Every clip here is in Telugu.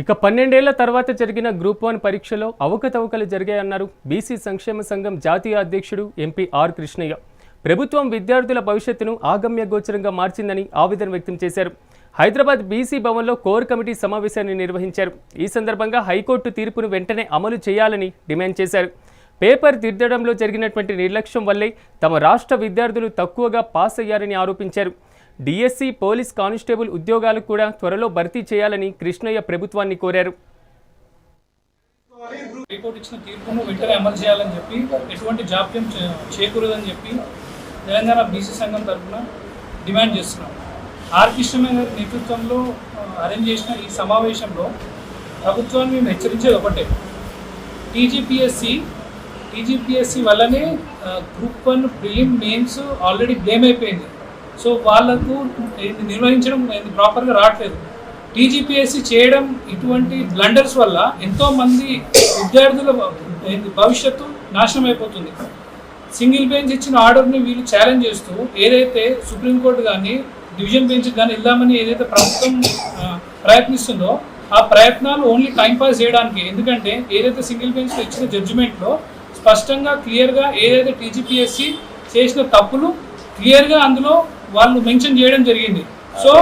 ఇక పన్నెండేళ్ళ తర్వాత జరిగిన గ్రూప్ వన్ పరీక్షలో అవకతవకలు జరిగాయన్నారు బీసీ సంక్షేమ సంఘం జాతీయ అధ్యక్షుడు ఎంపీ ఆర్ కృష్ణయ్య. ప్రభుత్వం విద్యార్థుల భవిష్యత్తును ఆగమ్య గోచరంగా మార్చిందని ఆవేదన వ్యక్తం చేశారు. హైదరాబాద్ బీసీ భవన్లో కోర్ కమిటీ సమావేశాన్ని నిర్వహించారు. ఈ సందర్భంగా హైకోర్టు తీర్పును వెంటనే అమలు చేయాలని డిమాండ్ చేశారు. పేపర్ దిద్దడంలో జరిగినటువంటి నిర్లక్ష్యం వల్లే తమ రాష్ట్ర విద్యార్థులు తక్కువగా పాస్ అయ్యారని ఆరోపించారు. డిఎస్సి పోలీస్ కానిస్టేబుల్ ఉద్యోగాలు కూడా త్వరలో భర్తీ చేయాలని కృష్ణయ్య ప్రభుత్వాన్ని కోరారు. హైకోర్టు ఇచ్చిన తీర్పును వెంటనే అమలు చేయాలని చెప్పి ఎటువంటి జాప్యం చేకూరదని చేయకూడదని చెప్పి తెలంగాణ బీసీ సంఘం తరఫున డిమాండ్ చేస్తున్నాం. ఆర్ కృష్ణయ్య నేతృత్వంలో అరేంజ్ చేసిన ఈ సమావేశంలో ప్రభుత్వాన్ని మేము హెచ్చరించేది ఒకటే. టీజీపీఎస్సి టీజీపీఎస్సి వల్లనే group one prelim mains already blame అయిపోయింది. సో వాళ్ళకు నిర్వహించడం ప్రాపర్గా రావట్లేదు. టీజీపీఎస్సి చేయడం ఇటువంటి బ్లండర్స్ వల్ల ఎంతోమంది విద్యార్థుల భవిష్యత్తు నాశనం అయిపోతుంది. సింగిల్ బెంచ్ ఇచ్చిన ఆర్డర్ని వీళ్ళు ఛాలెంజ్ చేస్తూ ఏదైతే సుప్రీంకోర్టు కానీ డివిజన్ బెంచ్ కానీ వెళ్దామని ఏదైతే ప్రభుత్వం ప్రయత్నిస్తుందో ఆ ప్రయత్నాలు ఓన్లీ టైంపాస్ చేయడానికి. ఎందుకంటే ఏదైతే సింగిల్ బెంచ్లో ఇచ్చిన జడ్జిమెంట్లో స్పష్టంగా క్లియర్గా ఏదైతే టీజీపీఎస్సి చేసిన తప్పులు క్లియర్గా అందులో వాళ్ళు మెన్షన్ చేయడం జరిగింది. సో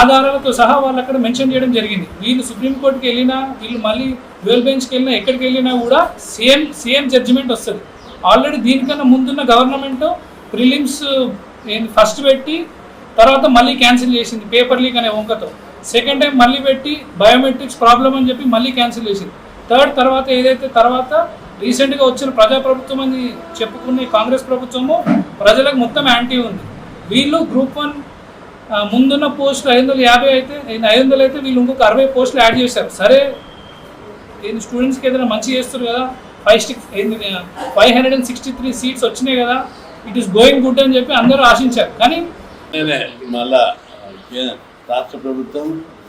ఆధారాలతో సహా వాళ్ళు అక్కడ మెన్షన్ చేయడం జరిగింది. వీళ్ళు సుప్రీంకోర్టుకి వెళ్ళినా వీళ్ళు మళ్ళీ వేల్ బెంచ్కి వెళ్ళినా ఎక్కడికి వెళ్ళినా కూడా సేమ్ సేమ్ జడ్జిమెంట్ వస్తుంది. ఆల్రెడీ దీనికన్నా ముందున్న గవర్నమెంట్ ప్రిలిమ్స్ ఫస్ట్ పెట్టి తర్వాత మళ్ళీ క్యాన్సిల్ చేసింది పేపర్ లీక్ అనే వంకతో. సెకండ్ టైం మళ్ళీ పెట్టి బయోమెట్రిక్స్ ప్రాబ్లం అని చెప్పి మళ్ళీ క్యాన్సిల్ చేసింది. థర్డ్ తర్వాత ఏదైతే తర్వాత రీసెంట్గా వచ్చిన ప్రజాప్రభుత్వం అని చెప్పుకునే కాంగ్రెస్ ప్రభుత్వము ప్రజలకు మొత్తం యాంటీ ఉంది. వీళ్ళు గ్రూప్ వన్ ముందున్న పోస్టులు ఐదు వందల యాభై అయితే ఐదు వందలు అయితే వీళ్ళు ఇంకొక అరవై పోస్టులు యాడ్ చేశారు. సరే ఈ స్టూడెంట్స్కి ఏదైనా మంచి చేస్తారు కదా five six five hundred and sixty three seats వచ్చినాయి కదా ఇట్ ఈస్ గోయింగ్ గుడ్ అని చెప్పి అందరూ ఆశించారు. కానీ నేనే మళ్ళా రాష్ట్ర ప్రభుత్వం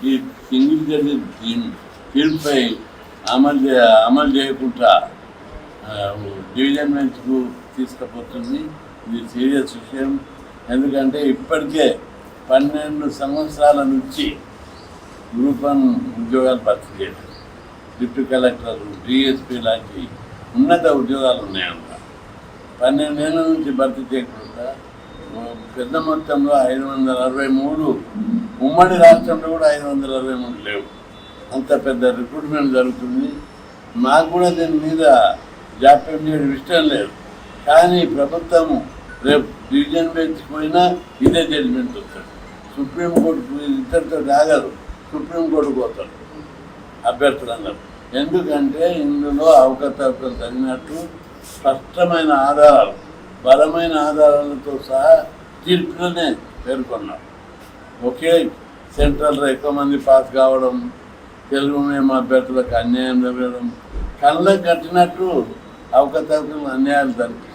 ఈ సింగిల్ జడ్జి తీర్పుపై అమలు చే అమలు చేయకుండా డివిజన్ బెంచ్కు తీసుకుపోతుంది. ఇది సీరియస్ విషయం. ఎందుకంటే ఇప్పటికే పన్నెండు సంవత్సరాల నుంచి గ్రూప్ వన్ ఉద్యోగాలు భర్తీ చేయడం డిప్యూటీ కలెక్టర్ డిఎస్పీ లాంటి ఉన్నత ఉద్యోగాలు ఉన్నాయంట. పన్నెండేళ్ళ నుంచి భర్తీ చేయకుండా పెద్ద మొత్తంలో ఐదు వందల అరవై మూడు ఉమ్మడి రాష్ట్రంలో కూడా ఐదు వందల అరవై మూడు లేవు. అంత పెద్ద రిక్రూట్మెంట్ జరుగుతుంది. మాకు కూడా దీని మీద జాప్యం చేయడం ఇష్టం లేదు. కానీ ప్రభుత్వము రేపు డివిజన్ బెంచ్ పోయినా ఇదే జడ్జిమెంట్ వస్తాడు. సుప్రీంకోర్టుకు ఇద్దరితో ఆగదు సుప్రీంకోర్టుకు పోతారు అభ్యర్థులందరూ. ఎందుకంటే ఇందులో అవకతవకలు తగినట్టు స్పష్టమైన ఆధారాలు బలమైన ఆధారాలతో సహా తీర్పులోనే పేర్కొన్నారు ఒకే సెంట్రల్లో ఎక్కువ మంది పాస్ కావడం తెలుగు మేము అభ్యర్థులకు అన్యాయం జరగడం కళ్ళకు కట్టినట్టు అవకతవకలు అన్యాయాలు జరిపిస్తుంది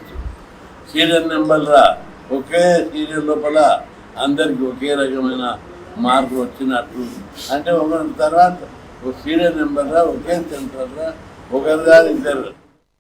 సీరియల్ నెంబర్లా ఒకే సీరియల్ లోపల అందరికి ఒకే రకమైన మార్పు వచ్చినట్టు. అంటే ఒక తర్వాత ఒక సీరియల్ నెంబర్లా ఒకే సెంటర్లా ఒకరిదా ఇద్దరు.